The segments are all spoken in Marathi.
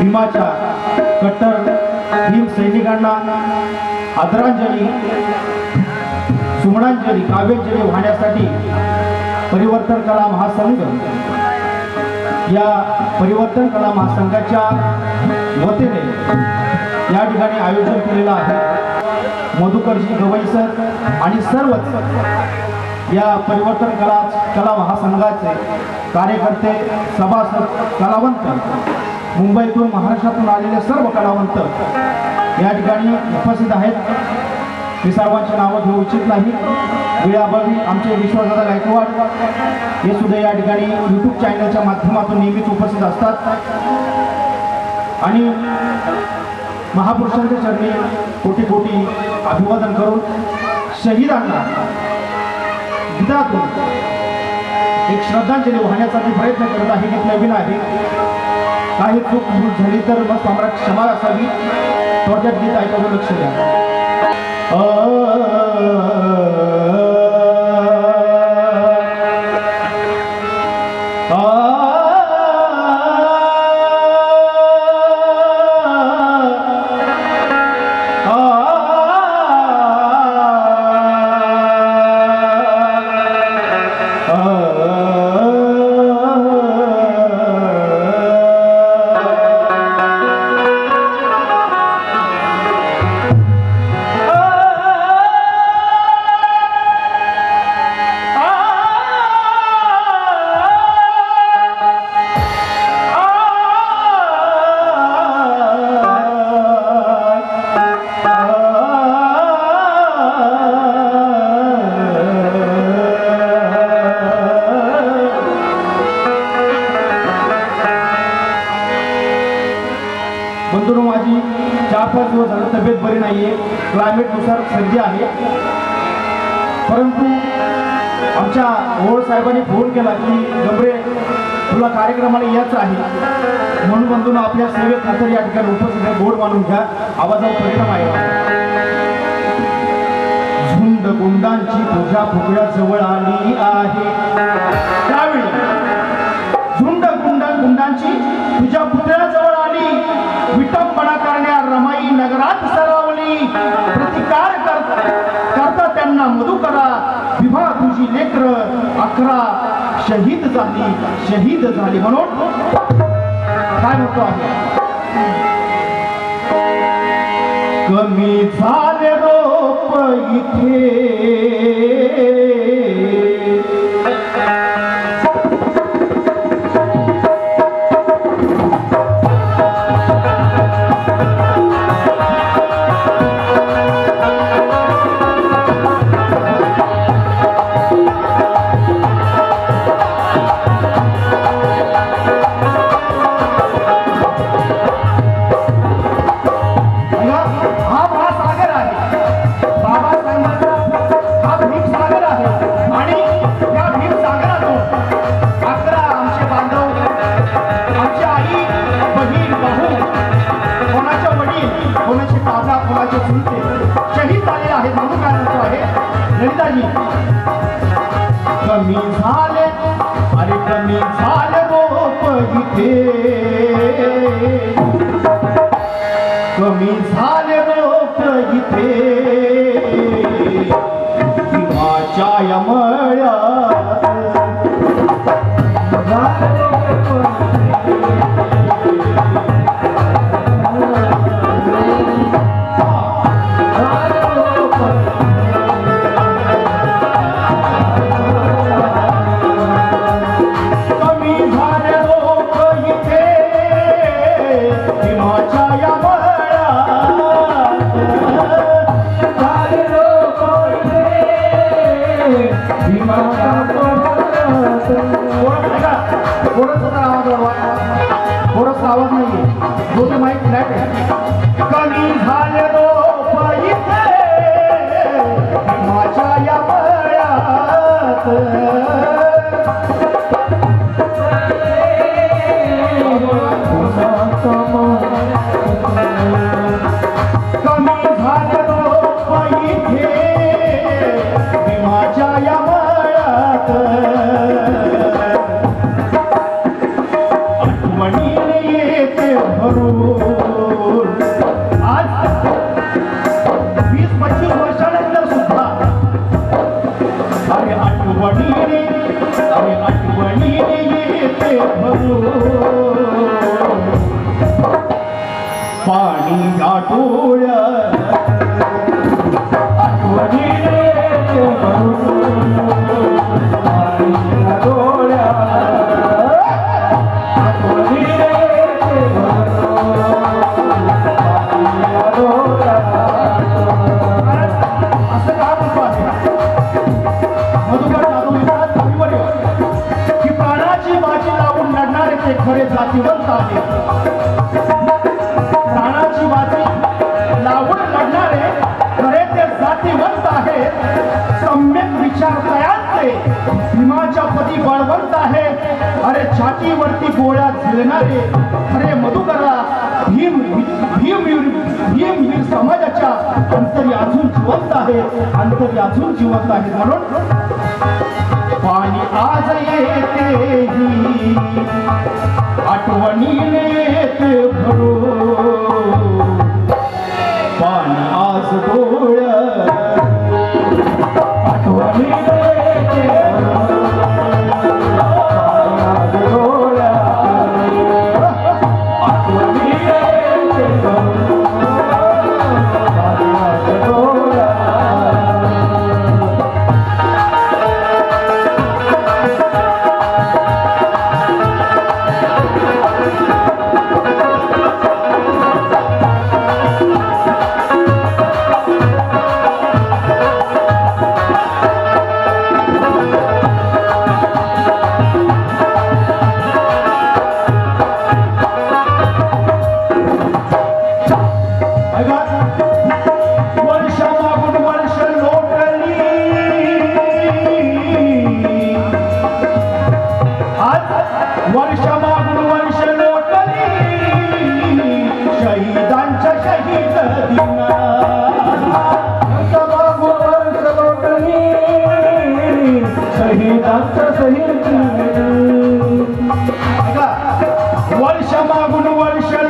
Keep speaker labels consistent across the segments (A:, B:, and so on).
A: भीमाच्या कट्टर भीम सैनिकांना आदरांजली सुमनांजली काव्यांजली वाहण्यासाठी परिवर्तन कला महासंघ या परिवर्तन कला महासंघाच्या वतीने या ठिकाणी आयोजन केलेलं आहे. मधुकरजी गवई सर आणि सर्वच या परिवर्तन कला कला महासंघाचे कार्यकर्ते सभासद कलावंत मुंबईतून महाराष्ट्रातून आलेले सर्व कलावंत या ठिकाणी उपस्थित आहेत. मी सर्वांची नावं घेऊ इच्छित नाही. वेळाभावी आमचे विश्वासदादा गायकवाड हे सुद्धा या ठिकाणी यूट्यूब चॅनलच्या माध्यमातून नेहमीच उपस्थित असतात. आणि महापुरुषांच्या चरणी कोटी कोटी अभिवादन करून शहीदांना गीतातून एक श्रद्धांजली वाहण्याचा मी प्रयत्न करत आहे गीत नवीन आहे. काही चूक भूल झाली तर मग आम्हाला क्षमा असावी थोडक्यात गीत ऐकावं लक्ष द्या क्लायमेटनुसार आहे. परंतु आमच्या ओळ साहेबांनी फोन केला की गबरे तुला कार्यक्रमाला याच आहे. म्हणून बंधून आपल्या सेवेत खातर या ठिकाणी उपस्थित गोड मानून घ्या. आवाजावर परिणाम आहे. झुंड गुंडांची पूजा फुगड्या जवळ आली आहे. त्यावेळी झुंड गुंड गुंडांची तुझ्या पुतळ्याजवळ आली. विटंबना करण्या रमाई नगरात सरावली. प्रतिकार करता त्यांना मधु करा विवाह तुझी लेकर अकरा शहीद झाली शहीद झाली म्हणून काय म्हणतो आहे कमी झाले रोप इथे. रोप नाहीये दोन्ही माईक फ्लॅट आहे कमी की प्राणाची बाजी लावून लढणारे ते खरे जातीवंत आहे भीमाच्या पदी बळवंत आहे. अरे छातीवरती गोळ्या झिलणारे अरे मधुकरा भीम भीम भीम वीर समाजाच्या अंतरी अजून जिवंत आहे अंतरी अजून जिवंत आहे. म्हणून पाणी आज येते आठवणीने येते भरून Tabagunu Warishan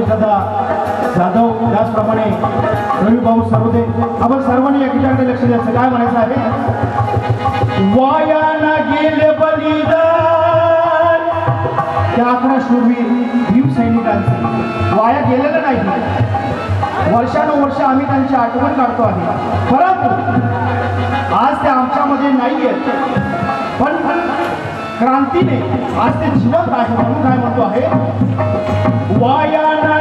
A: दादा जाधव त्याचप्रमाणे रवी भाऊ सरोदे आपण सर्वांनी एकीकडे लक्ष द्यायचं काय म्हणायचं आहे? वायाना गेले बलिदान. त्या अकरा शूरवीर भीमसैनिकांचे वाया गेलेलं नाही? वर्षानुवर्ष आम्ही त्यांची आठवण काढतो आहे. परंतु आज ते आमच्यामध्ये नाही आहेत पण क्रांतीने आज ते जिवंत आहे म्हणून काय म्हणतो आहे? वायाना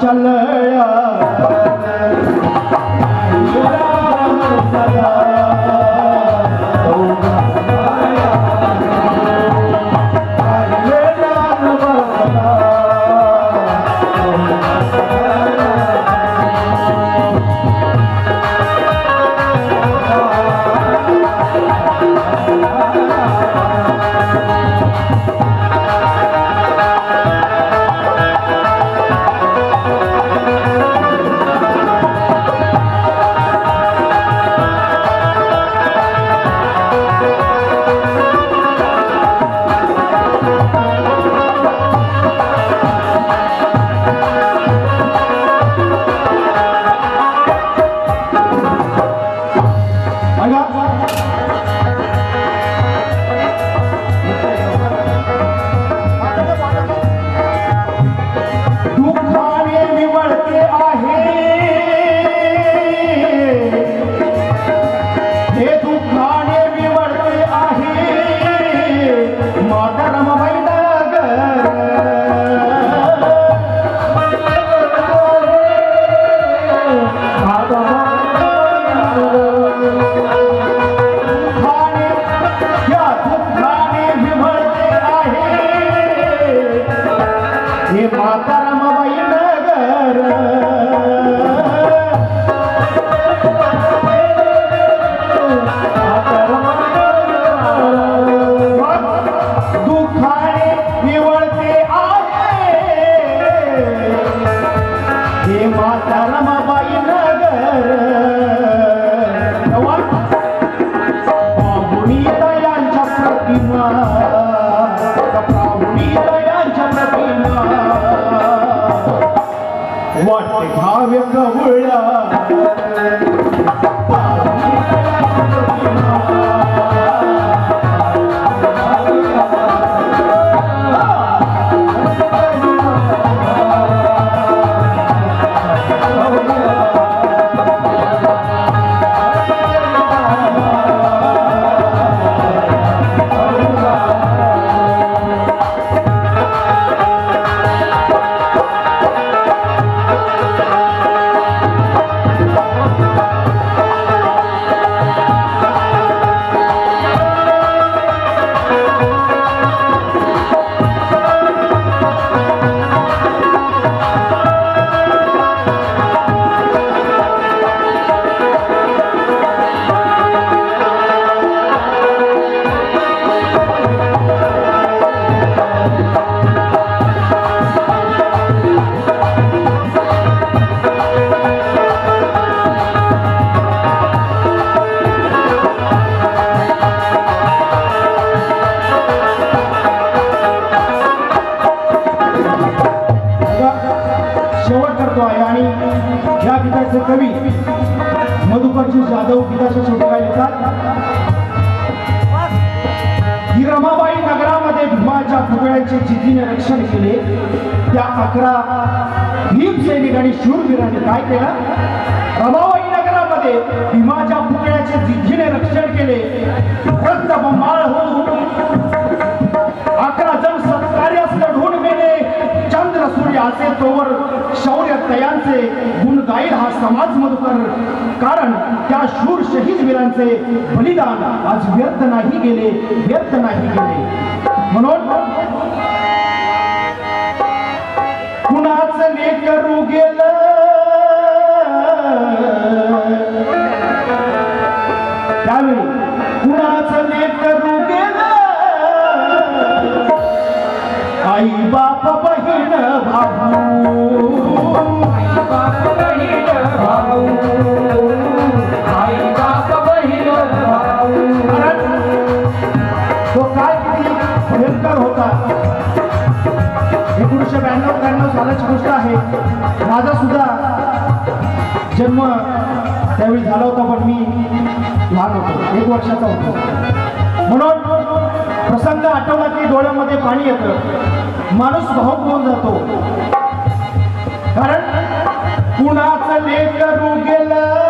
A: চাল we have the word. शूरवीराने काय केलं? रमाबाई नगरामध्ये भीमाच्या पुतळ्याचे जिद्दीने रक्षण केले. रक्त बंबाळ होऊन अकरा जण सत्कार्यास लढून गेले. चंद्र सूर्य असे तोवर शौर्य तयांचे गुण गाईल हा समाज मधुकर. कारण त्या शूर शहीद वीरांचे बलिदान आज व्यर्थ नाही गेले व्यर्थ नाही गेले. म्हणून लेकरू गेलं. त्यावेळी कुणाच लेकरू गेलं? आई बाप बहीण भाऊ.
B: भाऊ. आई बाप बहीण भाऊ.
A: कारण तो काय किती भयंकर होता. एकोणीसशे ब्याण्णव त्र्याण्णव सालाची गोष्ट आहे. माझा सुद्धा जन्म त्यावेळी झाला होता पण मी लहान होतो. एक वर्षाचा होतो. म्हणून प्रसंग आठवला की डोळ्यामध्ये पाणी येतं. माणूस भाऊक होऊन जातो. कारण कुणाचं लेकर गेलं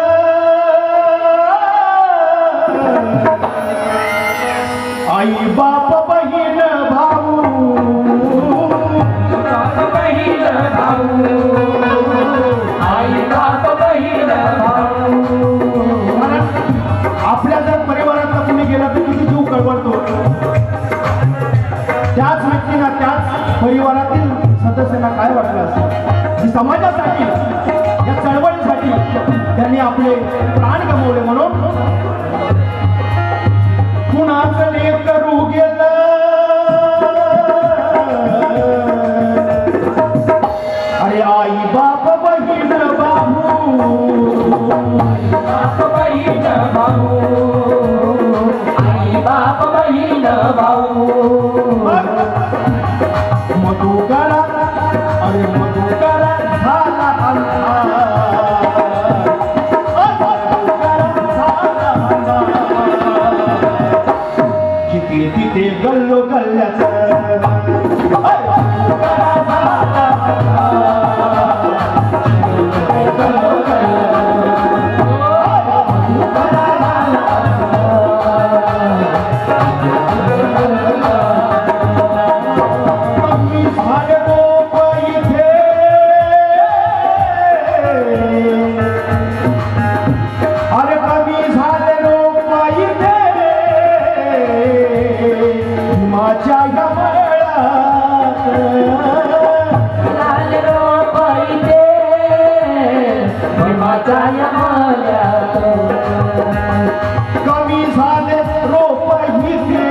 A: कमी झाले रोप हिते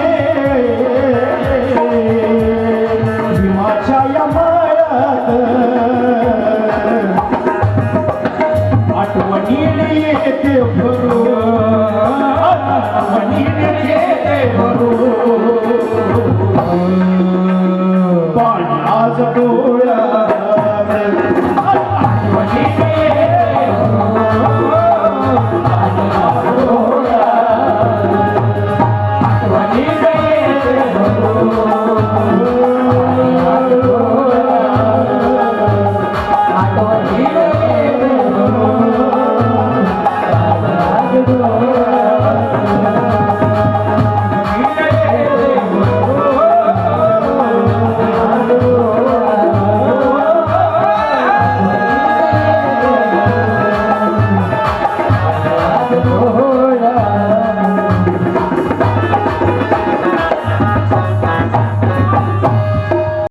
A: भीमाच्या या माळ्यात आठवणी येते भरू डोळ्या